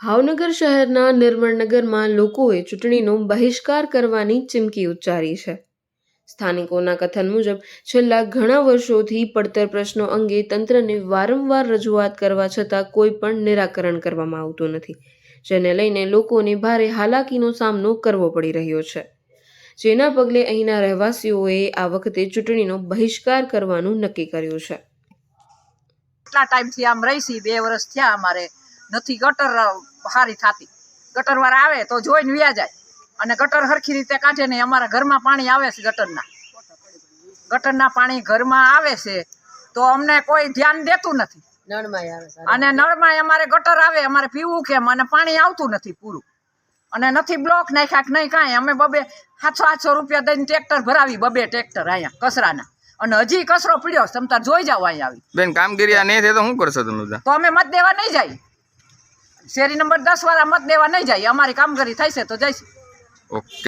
ભાવનગર શહેરના નિર્મળનગરમાં લોકોએ ચૂંટણીનો બહિષ્કાર કરવાની ચીમકી ઉચ્ચારી છે. સ્થાનિકોના કથન મુજબ, છેલ્લા ઘણા વર્ષોથી પડતર પ્રશ્નો અંગે તંત્રને વારંવાર રજૂઆત કરવા છતાં કોઈ પણ નિરાકરણ કરવામાં આવતું નથી, જેને લઈને લોકોને ભારે હાલાકીનો સામનો કરવો પડી રહ્યો છે. જેના પગલે અહીંના રહેવાસીઓએ આ વખતે ચૂંટણીનો બહિષ્કાર કરવાનું નક્કી કર્યું છે. કેટલા ટાઈમથી આમ રહીશી બે વર્ષ થયા અમારે નથી ગટર સારી થતી. ગટર વાળા આવે તો જોઈને વ્યા જાય. અને ગટર સરખી રીતે કાઢે નહીં અમારા ઘરમાં પાણી આવે છે ગટરના. ગટરના પાણી ઘરમાં આવે છે તો અમને કોઈ ધ્યાન દેતું નથી. અને નળમાં અમારે ગટર આવે અમારે પીવું કેમ? અને પાણી આવતું નથી પૂરું. અને નથી બ્લોક નાખ્યા કે નહીં કાંઈ. અમે બબે સાતસો આઠસો રૂપિયા દઈને ટ્રેક્ટર ભરાવી બબે ટ્રેક્ટર અહીંયા કચરાના. અને હજી કચરો પીડ્યો. તમે તાર જોઈ જાઓ અહીંયા આવી. બેન કામગીરી આ નહીં થાય તો શું કરશો તમે તો અમે મત દેવા નહીં જાય. શેરી નંબર દસ વાળા મત દેવા નહીં જાય. અમારી કામગીરી થાય છે તો જઈશું. ઓકે.